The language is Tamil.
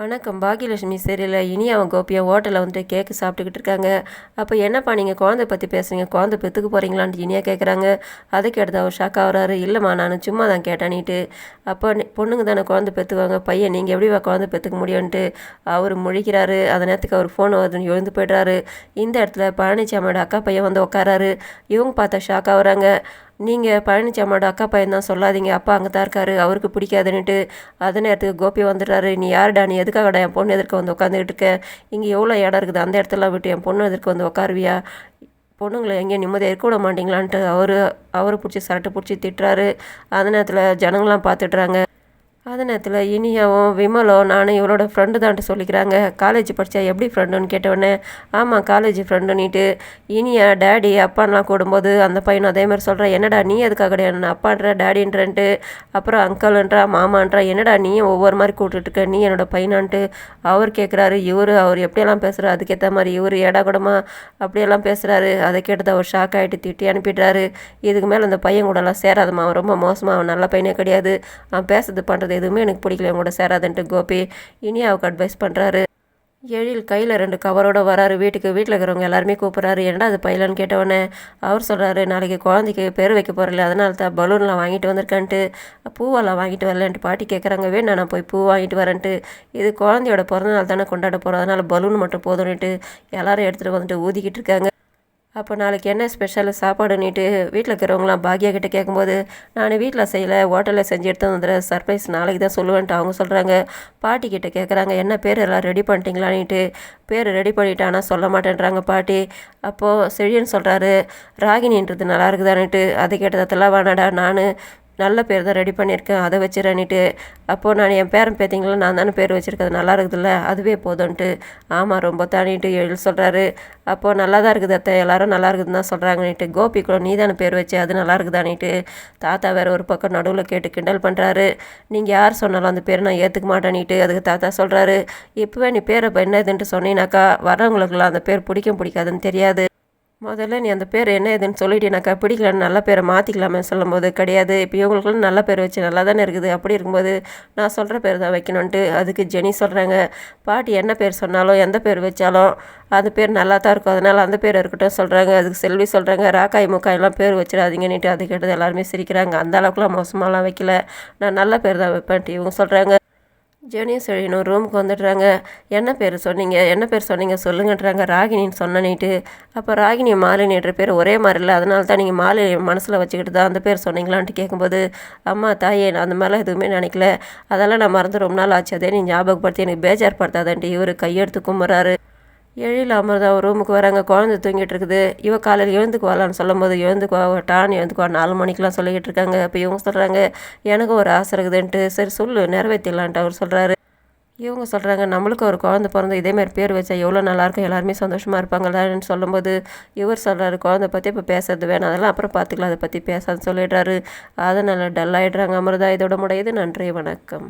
வணக்கம். பாக்கியலட்சுமி சரியில்ல இனி அவன் கோபியும் ஹோட்டலில் வந்துட்டு கேக்கு சாப்பிட்டுக்கிட்டு இருக்காங்க. அப்போ என்னப்பா நீங்கள் குழந்தை பற்றி பேசுகிறீங்க குழந்தை பெற்றுக்க போகிறீங்களான்ட்டு இனியாக கேட்குறாங்க அதுக்கு எடுத்து அவர் ஷாக் ஆகிறாரு. இல்லைம்மா நான் சும்மா தான் கேட்டானிட்டு அப்போ பொண்ணுங்க தானே குழந்தை பெற்றுக்குவாங்க பையன் நீங்கள் எப்படிவா குழந்தை பெற்றுக்க முடியும்ன்ட்டு அவர் முழிக்கிறாரு. அந்த நேரத்துக்கு அவர் ஃபோன் வருதுன்னு எழுந்து போய்ட்றாரு. இந்த இடத்துல பழனிச்சாமியோட அக்கா பையன் வந்து உட்காராரு இவங்க பார்த்தா ஷாக் ஆகுறாங்க. நீங்கள் பழனிச்சாமியோட அக்கா பையன் தான் சொல்லாதீங்க. அப்பா அங்கே தான் இருக்காரு. அவருக்கு பிடிக்காதுன்னுட்டு அதே நேரத்துக்கு கோபி வந்துடுறாரு. நீ யாருடா? நீ எதுக்காகடா என் பொண்ணு எதிர்க்க வந்து உட்காந்துக்கிட்டு இருக்க? இங்கே எவ்வளோ இடம் இருக்குது? அந்த இடத்துல விட்டு என் பொண்ணு எதிர்க்க வந்து உட்காருவியா பொண்ணுங்களை எங்கேயும் நிம்மதியாக இருக்க விட மாட்டீங்களான்ட்டு அவர் அவரை பிடிச்சி சரட்டை பிடிச்சி திட்டுறாரு. அந்த நேரத்தில் ஜனங்களாம் பார்த்துட்றாங்க. அது நேரத்தில் இனியாவும் விமலும் நானும் இவளோட ஃப்ரெண்டு தான்ட்டு சொல்லிக்கிறாங்க. காலேஜ் படித்தா எப்படி ஃப்ரெண்டுன்னு கேட்டவொடனே ஆமாம் காலேஜ் ஃப்ரெண்டுன்னுட்டு இனியா டேடி அப்பான்லாம் கூடும்போது அந்த பையனும் அதே மாதிரி சொல்கிறேன் என்னடா நீ எதுக்காக கிடையாது அப்பான்ற டேடின்றன்ட்டு அப்புறம் அங்கிள்ன்றா மாமான்றா என்னடா நீயும் ஒவ்வொரு மாதிரி கூப்பிட்டுட்டு இருக்க நீ என்னோட பையனான்ட்டு? அவர் கேட்குறாரு இவர் அவர் எப்படியெல்லாம் பேசுகிறார் அதுக்கேற்ற மாதிரி இவர் ஏடா கூடமா? அப்படியெல்லாம் பேசுகிறாரு அதை கேட்டது அவர் ஷாக் ஆகிட்டு திட்டி அனுப்பிடுறாரு. இதுக்கு மேலே அந்த பையன் கூடலாம் சேராதம்மா. அவன் ரொம்ப மோசமாக அவன் நல்ல பையனே கிடையாது. அவன் பேசுறது பண்ணுறது எதுவுமே எனக்கு பிடிக்கல. அவன் கூட சேராதுன்ட்டு கோபி இனி அவருக்கு அட்வைஸ் பண்ணுறாரு எழில் கையில் ரெண்டு கவரோட வராரு. வீட்டுக்கு வீட்டில் இருக்கிறவங்க எல்லாருமே கூப்பிட்றாரு. என்னடா அது பையலான்னு கேட்டவொடனே அவர் சொல்கிறாரு நாளைக்கு குழந்தைக்கு பேர் வைக்க போகிறல அதனால தான் பலூன்லாம் வாங்கிட்டு வந்திருக்கேன்ட்டு. பூவெல்லாம் வாங்கிட்டு வரலன்ட்டு பாட்டி கேட்குறாங்க வேணா நான் போய் பூ வாங்கிட்டு வரேன்ட்டு. இது குழந்தையோட பிறந்தநாள் தானே கொண்டாட போகிறோம் அதனால் பலூன் மட்டும் போதும்னுட்டு எல்லாரும் எடுத்துகிட்டு வந்துட்டு ஊதிக்கிட்டு இருக்காங்க. அப்போ நாளைக்கு என்ன ஸ்பெஷல் சாப்பாடுன்னுட்டு வீட்டில் இருக்கிறவங்களாம் பாக்யா கிட்டே கேட்கும்போது நான் வீட்டில் செய்யலை ஹோட்டலில் செஞ்சு எடுத்து வந்துடுறேன் சர்ப்ரைஸ் நாளைக்கு தான் சொல்லுவேன்ட்டு அவங்க சொல்கிறாங்க பாட்டி கிட்டே கேட்குறாங்க என்ன பேர் எல்லாம் ரெடி பண்ணிட்டீங்களான்னுட்டு பேர் ரெடி பண்ணிட்டானா சொல்ல மாட்டேன்றாங்க பாட்டி. அப்போது செழியன்னு சொல்கிறாரு ராகினின்றது நல்லா இருக்குதான்ட்டு அதை கேட்டதெல்லாம் வேணாடா நான் நல்ல பேர் தான் ரெடி பண்ணியிருக்கேன். அதை வச்சுறேன்னுட்டு அப்போது நான் என் பேரன் பேத்திங்களா நான் தானே பேர் வச்சுருக்கேன் நல்லா இருக்குதுல்ல? அதுவே போதும்ன்ட்டு. ஆமாம் ரொம்ப தானிட்டு எழு சொல்கிறாரு அப்போது நல்லா தான் இருக்குது அத்தை. எல்லோரும் நல்லா இருக்குதுன்னு தான் சொல்கிறாங்கன்னுட்டு கோபி கூட நீ தானே பேர் வச்சு அது நல்லா இருக்குதானிட்டு தாத்தா வேறு ஒரு பக்கம் நடுவில் கேட்டு கிண்டல் பண்ணுறாரு நீங்கள் யார் சொன்னாலும் அந்த பேர் நான் ஏற்றுக்க மாட்டேன்ட்டு அதுக்கு தாத்தா சொல்கிறாரு இப்போவே நீ பேரை இப்போ என்னதுன்ட்டு சொன்னீனாக்கா வரவங்களுக்குலாம் அந்த பேர் பிடிக்கும் பிடிக்காதுன்னு தெரியாது. முதல்ல நீ அந்த பேர் என்ன ஏதுன்னு சொல்லிட்டீனாக்கா பிடிக்கலன்னு நல்ல பேரை மாற்றிக்கலாமே சொல்லும்போது கிடையாது. இப்போ இவங்களுக்குலாம் நல்ல பேர் வச்சு நல்லா தானே இருக்குது. அப்படி இருக்கும்போது நான் சொல்கிற பேர் தான் வைக்கணுன்ட்டு அதுக்கு ஜெனி சொல்கிறாங்க பாட்டி என்ன பேர் சொன்னாலும் எந்த பேர் வச்சாலும் அந்த பேர் நல்லா தான் இருக்கும். அதனால் அந்த பேர் இருக்கட்டும் சொல்கிறாங்க அதுக்கு செல்வி சொல்கிறாங்க ராக்காய் முக்காயெல்லாம் பேர் வச்சிடாதீங்கன்னுட்டு அது கேட்டது எல்லாருமே சிரிக்கிறாங்க. அந்த அளவுக்குலாம் மோசமாலாம் வைக்கல. நான் நல்ல பேர் தான் வைப்பேன்ட்டு இவங்க சொல்கிறாங்க ஜெனியும் செழியனும் ரூமுக்கு வந்துடுறாங்க. என்ன பேர் சொன்னீங்க? என்ன பேர் சொன்னீங்க? சொல்லுங்கன்றாங்க. ராகினின்னு சொன்னனிட்டு அப்போ ராகினி மாலினின்ற பேர் ஒரே மாதிரி இல்லை. அதனால தான் நீங்கள் மாலினி மனசில் வச்சுக்கிட்டு தான் அந்த பேர் சொன்னீங்களான்ட்டு கேட்கும்போது அம்மா தாயே நான் அந்த மாதிரிலாம் எதுவுமே நினைக்கல. அதெல்லாம் நான் மறந்து ரொம்ப நாள் ஆச்சு. அதே நீ ஞாபகப்படுத்தி எனக்கு பேஜார் படுத்தாதன்ட்டு இவர் கையெடுத்து கும்புறாரு. எழில் அமிர்தா ரூமுக்கு வராங்க. குழந்தை தூங்கிட்டு இருக்குது. இவ காலையில் எழுந்துக்குவாளான்னு சொல்லும்போது எழுந்துக்குவா டான் எழுந்துக்குவா நாலு மணிக்கெலாம் சொல்லிக்கிட்டு இருக்காங்க. அப்போ இவங்க சொல்கிறாங்க எனக்கு ஒரு ஆசை இருக்குதுன்ட்டு. சரி சொல்லு நிறைவேற்றிடலான்ட்டு அவர் சொல்கிறாரு இவங்க சொல்கிறாங்க நம்மளுக்கு ஒரு குழந்தை பிறந்து இதேமாதிரி பேர் வச்சா எவ்வளோ நல்லாயிருக்கும் எல்லாருமே சந்தோஷமாக இருப்பாங்களான்னு சொல்லும்போது இவர் சொல்கிறாரு குழந்தை பற்றி இப்போ பேசுறது வேணாம். அதெல்லாம் அப்புறம் பார்த்துக்கலாம் அதை பற்றி பேசான்னு சொல்லிடுறாரு. அதனால் டல் ஆகிடுறாங்க அமிர்தா இதோட முடியுது. நன்றி வணக்கம்.